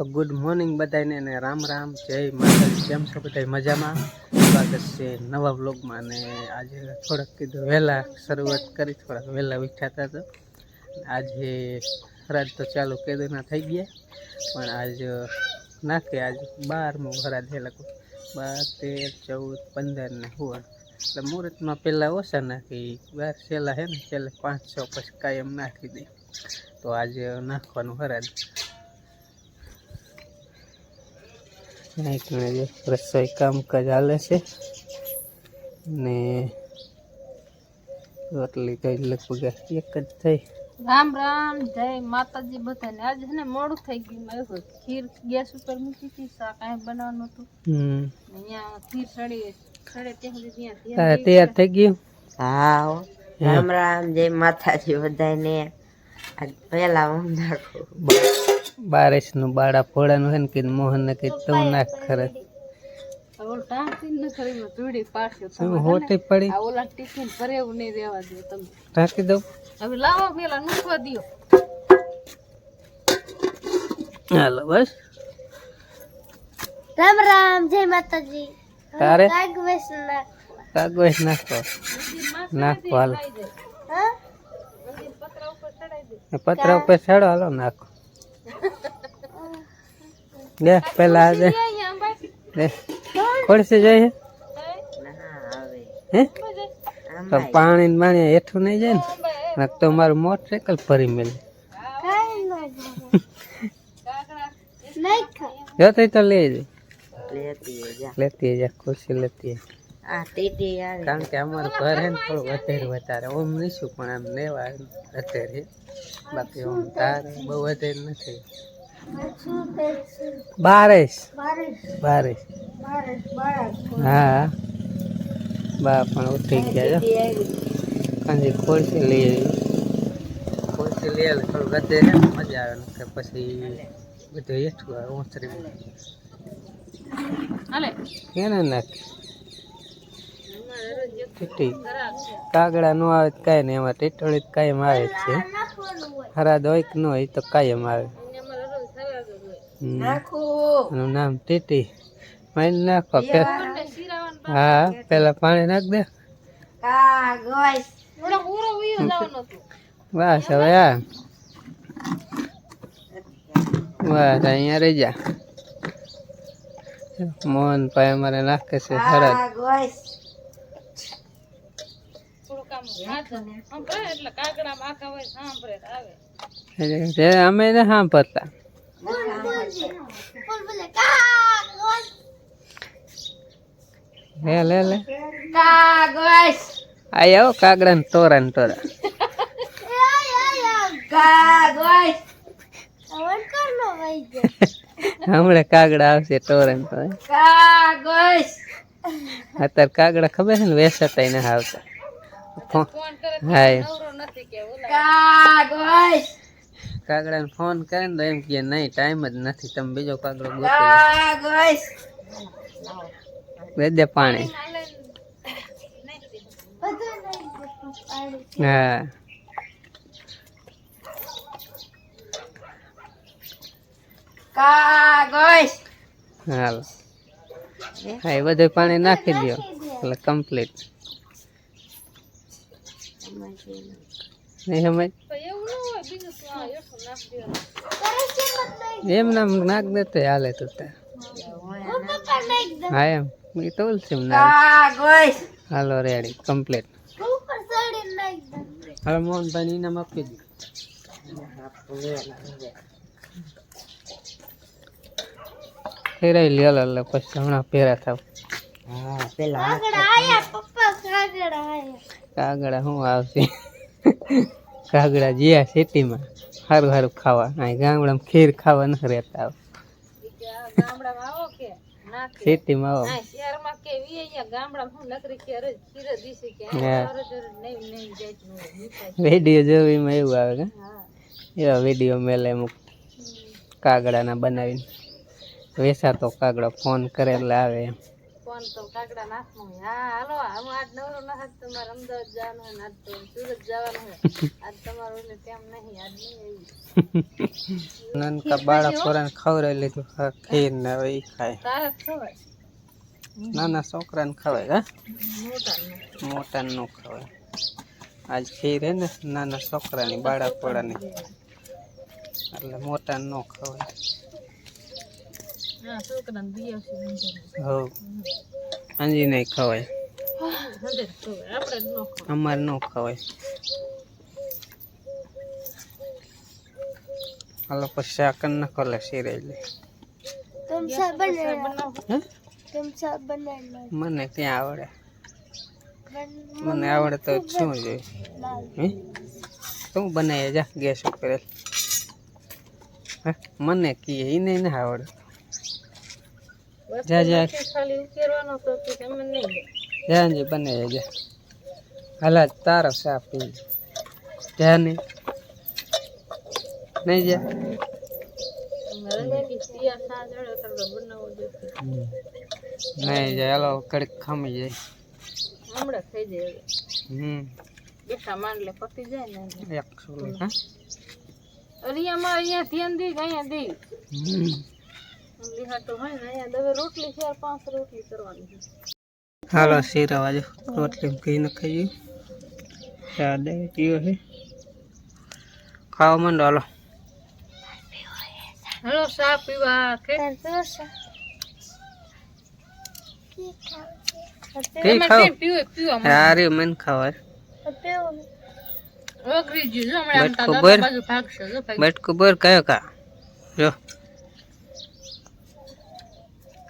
તો good morning બધાને અને રામ રામ, જય માતાજી, કેમ છો બધા મજામાં? સ્વાગત છે નવા બ્લોગમાં અને આજે થોડાક કીધું, વહેલા શરૂઆત કરી, થોડાક વહેલા હતા તો આજે હરાજ તો ચાલુ કેદુના થઈ ગયા, પણ આજ નાખે, આજ બારમું હરાજ એ લોકો બાર, તેર, ચૌદ, પંદર ને સોળ. એટલે મુહૂર્તમાં પહેલાં ઓછા નાખી, બાર છેલ્લા છે ને, છેલ્લે છ પછી કાયમ નાખી દે. તો આજે નાખવાનું હરાજ એક ને રસોઈ કામકાજ હાલે છે. ને રોટલી કઈ લગભગ એક જ થઈ. રામ રામ જય માતાજી બધાને. આજે છે ને મોડું થઈ ગયું. મેં એવું ખીર ગેસ ઉપર મૂકી હતી શાક કાંઈ બનાવવાનું હતું. અહીંયા ખીર સડી સડે ત્યાં સુધી ત્યાં તૈયાર થઈ ગયું? હા હો. રામ રામ જય માતાજી બધાને. આજ પહેલા હું નાખું. બારિશનું બાળા ફોડાનું છે ને મોહન ને કે તું નાખ ખરે ન શું તમે હોટી પડી? ઓલા ટિફિન ભરે એવું નહીં રહેવા દો તમે. ઢાંકી દઉં? હવે લાવો પેલા નુકવા દો હાલો બસ. રામ રામ જય માતાજી. તારે? કાગવેશ ના કાગવેશ નાખો. નાખો હાલો. હા? પતરા ઉપર ચડો હાલો નાખો. દે પેલા આજે દે. દે. ખોડશે જાય ના હે? તો પાણી ને પાણી હેઠું નહીં જાય ને? તો મારું મોટરસાયકલ ફરી મેલે. કઈ ન નહીં ખા. જો તો તો લઈ જાય લેતી જા. ખુરશી લેતી કારણ કે અમારું ઘર હે ને થોડું વધારે વધારે. ઓમ નહીશું પણ આમ લેવા અત્યારે. બાકી ઓમ તાર બહુ વધારે નથી. બારેશ. બારીશ. બારેશ. બારીશ બારીશ હા. બા પણ ઉઠી ગયા કાંજી ખોરશી લઈ આવી. ખોરશી લઈ આવે થોડું વધે ને મજા આવે કે પછી બધું હેઠું આવે ઓછરી હાલે. કેને નાખ. કાગડા નો આવે તો કાંઈ નહીં એમાં ટીટોળી તો કાયમ આવે જ છે. ખરાદ હોય હરાદ હોય કે ન હોય તો કાયમ આવે. એનું નામ ટીટી. મારી નાખો હા પેલા પાણી નાખ દે. બસ હવે આ. બસ અહીંયા રહી જા. મોહનભાઈ અમારે નાખે છે જે અમે ને સાંભળતા. લે લે લે. કાગસ આયો કાગડા ને જાય હમણાં કાગડા આવશે તોરણ ટોરા અત્યારે કાગડા ખબર છે ને વેસાતા ને આવતા. હા નથી કે ઓલા કા ગોઈસ કાગડાને ફોન કરે ને તો એમ કે નહીં ટાઈમ જ નથી. તમે બીજો કાગડો ગોતી દે પાણી. હા. કા હાલો. હા એ બધું પાણી નાખી દો એટલે કમ્પ્લીટ નહીં સમજ? ન એમ નામ નાખ દેતો હાલે તું ત્યાં હું એમ. એ તો નામ કા હાલો રેડી કમ્પ્લીટ. હવે મોહનભાઈ ઇનામ આપી દીધું ફેરાઈ લે એટલે પછી હમણાં ફેરા થાવ. હા પેલા કાગડા આયા પપ્પા કાગડા આયા. કાગડા શું આવશે? કાગડા જ્યાં સિટીમાં. સારું સારું ખાવા અહીં ગામડામાં ખીર ખાવા ન રહેતા આવે. સિટીમાં આવો. શહેરમાં કે વી ગામડામાં હું. નકરી કે અરે ખીર દીશે કે હા. અરે અરે નહીં નહીં જાય હોય મીઠાઈ. વીડિયો જોવીમાં એવું આવે કે? એવા વીડિયો મેલે અમુક કાગડાના બનાવીને. વેસાતો કાગડો, ફોન કરે એટલે આવે એમ. જવાનું તો કાકડા નાખવું હા હાલો હું આજ નવરો ના હાથ તમારે અમદાવાદ જવાનું હોય ને આજ તો સુરત જવાનું હોય. આજ તમારું એટલે તેમ નહીં આજ નહીં આવી. નાનકા બાળક પોરાને ખવડાવી લીધું. ખીર ને હવે ઈ ખાય. તારે ખવાય? નાના છોકરાને ખવાય હા? મોટા ને ખવાય. આજ ખીર હે ને નાના છોકરાની પોળાની. એટલે મોટા નો ખવાય. હાજી નહીં ખવાય. અમારે ન ખવાય. હાલો પછી શાક ન ખોલે સિરાઈ મને ક્યાં આવડે? મને આવડે તો શું જોઈએ? તું બનાવી જા ગેસ ઉપર મને કીએ એને ના આવડે. જા જા ખાલી ઉકેરવાનો તો તું તમે નહીં. જાનજી બનાવી જા હાલા તારો સા પી જા નહીં નહીં જા મારે બી સિયા સા જડે તો બનાવો જોઈએ નહીં જાય હાલો કડક ખામી જાય. હમણાં થઈ જાય. હમ. બેઠા માંડલે પતી જાય ને એક સોલું હા? અરિયામાં અહીંયા ધ્યાન દઈ અહીંયા દઈ हेलो सी आवाज़ रोटली कहीं ना कहीं याद है कि वही खाओ मन डालो हेलो सा पीवा के। के खाओ। पीओ पीओ यार ये मन खाओ है ओ जो हमारा बाजू भाग से जो बैठ कुबर कयो का। जो।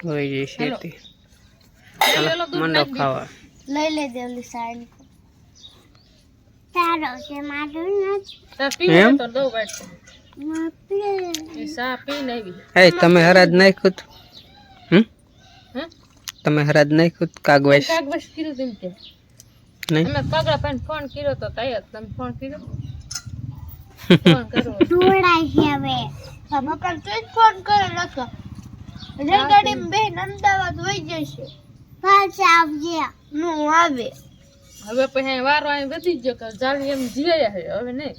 હોય જઈ શેતી ચાલો મંડો ખાવા લઈ લેજે ઓલી સાઈડ તારો છે મારું નથી એમ તો દો ભાઈ તમે હરાજ નાખ્યું હમ તમે હરાજ નાખ્યું કાગવાસ કાગવાસ કર્યું તેમ તે નહીં અમે પગલા પણ ફોન કર્યો તો તય તમે ફોન કર્યો ફોન કરો દોડાઈ હવે તમે પણ ફોન કરેલો હતો રેલગાડીમાં બેન અમદાવાદ વહી જશે. પાછ આવજે. નું આવે. હવે પછી વારો અહીં વધી ગયો કે જાળી એમ જીયા હે હવે નહીં.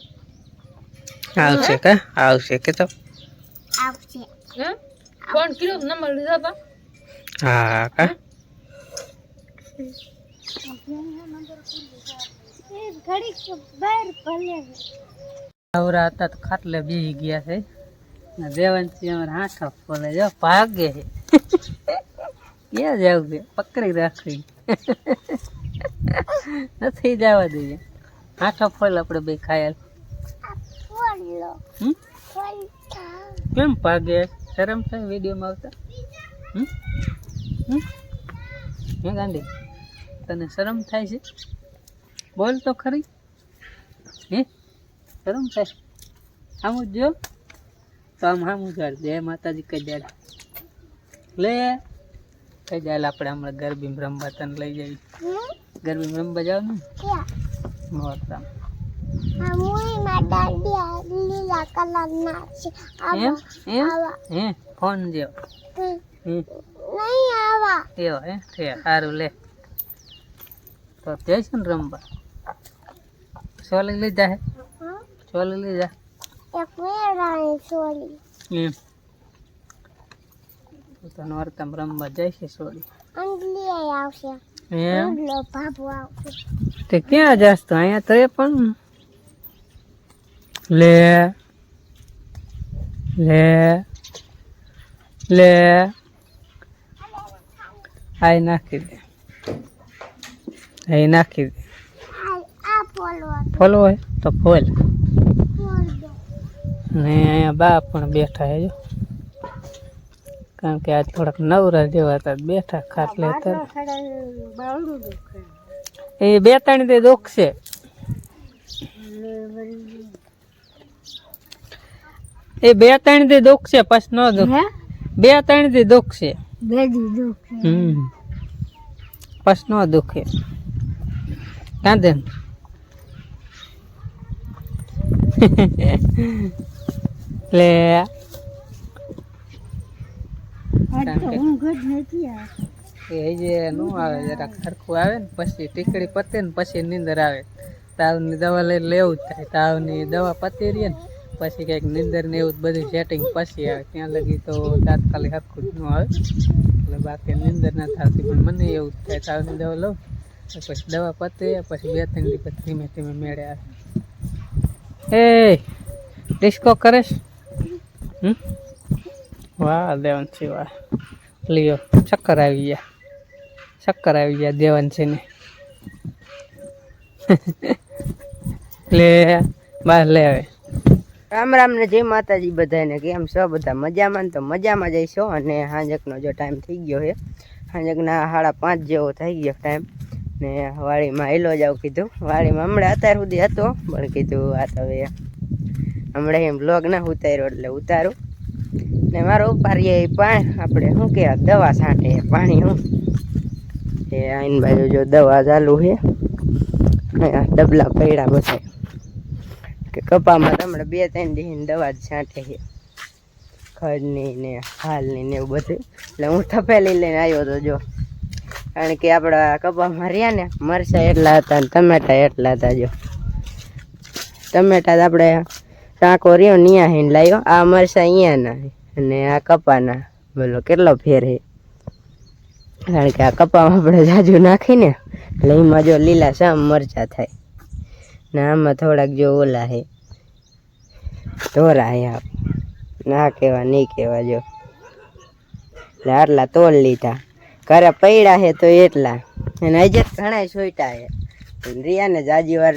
આવશે કે? આવશે કે તો? આવશે હે? ફોન કર્યો નંબર લીધા હતા હા કા? ઘડીક બહાર ભલે. આવરા હતા તો ખાટલે બેસી ગયા છે. ને દેવાંશી અમારે હાથો ખોલે જો ભાગે ક્યાં જાવ છે? પકડી રાખવી. નથી જવા દઈએ હાથો ફોલ આપણે બે ખાયલ. કેમ ભાગે? શરમ થાય વિડીયોમાં આવતા? હે ગાંધી, તને શરમ થાય છે? બોલ તો ખરી. હે? શરમ થાય? આમ જ. તો આમ આમ ઉજાડ જય માતાજી કઈ જાય લે. કઈ દે આપણે હમણાં ગરબી રમવા તને લઈ જઈ ગરબી રમવા જાવ ને મોરતા હે? ફોન જેવો એવો હે? સારું લે. તો તે છે ને રમવા. સોલી લીધા હે? ચોલી લીધા એક વેરાણી છોડી એમ તો તને રમવા જાય છે સોલી અંજલી આવશે એમ? ઉડલો આવશે તે ક્યાં જાસ તો? અહીંયા તો એ પણ. લે. લે. લે. આઈ નાખી દે. આઈ નાખી દે. આ હોય તો ફોલ. ને અહીંયા બા પણ બેઠા જો. કારણ કે આજ થોડાક નવરા જેવા હતા બેઠા ખાટલે હતા એ બે ત્રણ દે દુઃખ છે. એ બે ત્રણ દી દુઃખ છે પછી ન દુઃખ. બે ત્રણ દી દુઃખ છે. હમ. પછી ન દુઃખે. કાંધે એટલે એ જે નો આવે જરાક સરખું આવે ને પછી ટીકડી પતે ને પછી નીંદર આવે. તાવની દવા લઈ લેવું જ થાય. તાવની દવા પતી રહી ને પછી કંઈક નીંદર ને એવું બધું સેટિંગ પછી આવે. ત્યાં લગી તો તાત્કાલિક હરખું જ ન આવે. એટલે બાકી નીંદર ના થતી પણ મને એવું જ થાય. તાવની દવા લઉં પછી દવા પતે પછી બે ત્રણ દિવસ ધીમે ધીમે મેળે આવે. એ ડિસ્કો કરેશ વાહ, દેવાંશી, વાહ. લ્યો ચક્કર આવી ગયા. ચક્કર આવી ગયા દેવાંશીને. લે બહાર લે આવે રામ રામ ને જય માતાજી બધાને. કેમ છો? બધા મજામાં તો મજામાં જઈશો અને હાંજકનો જો ટાઈમ થઈ ગયો છે. હાંજકના સાડા પાંચ જેવો થઈ ગયો ટાઈમ ને વાડીમાં એલો જાવ કીધું. વાડીમાં હમણાં અત્યાર સુધી હતો, પણ કીધું આ તો હવે હમણાં એમ બ્લોગ ના ઉતાર્યો એટલે ઉતારું. ને મારો ઉપાડીએ પાણી આપણે શું કહેવાય, દવા છાંટે, પાણી હું એ આઈન બાજુ જો દવા ચાલુ છે. ડબલા પડ્યા બધા. કે કપામાં તમને બે ત્રણ દીની દવા જ છાંટે છે. ખડની ને હાલની ને એવું બધું. એટલે હું થપેલી લઈને આવ્યો તો જો. કારણ કે આપણા કપામાં રહ્યા ને, મરચાં એટલા હતા ને ટમેટા એટલા હતા જો. ટમેટા આપણે ટાંકો રહ્યો ત્યાં હીને લાવ્યો આ મરચાં અહીંયાના અને આ કપાના. બોલો, કેટલો ફેર હે. કારણ કે આ કપામાં આપણે જાજુ નાખીને, એટલે એમાં જો લીલા શામ મરચાં થાય. ને આમાં થોડાક જો ઓલા હે. ધોરા હે આપ ના કહેવા નહીં કહેવા જો. એટલે આટલા તોલ લીધા. ઘરે પૈડા હે તો એટલા. અને હજે ઘણા સોઈટા હે. રિયાને જાજી વાર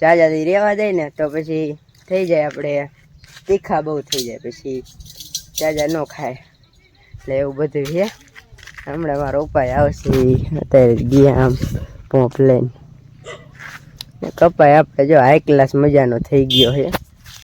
જાજાથી રહેવા દે ને, તો પછી થઈ જાય આપણે. તીખા બહુ થઈ જાય પછી ચાજા ન ખાય. એટલે એવું બધું છે. હમણાં મારો ઉપાય આવશે. અત્યારે ગયા આમ પોપ લઈને. કપાય આપણે જો હાઈ ક્લાસ મજાનો થઈ ગયો છે.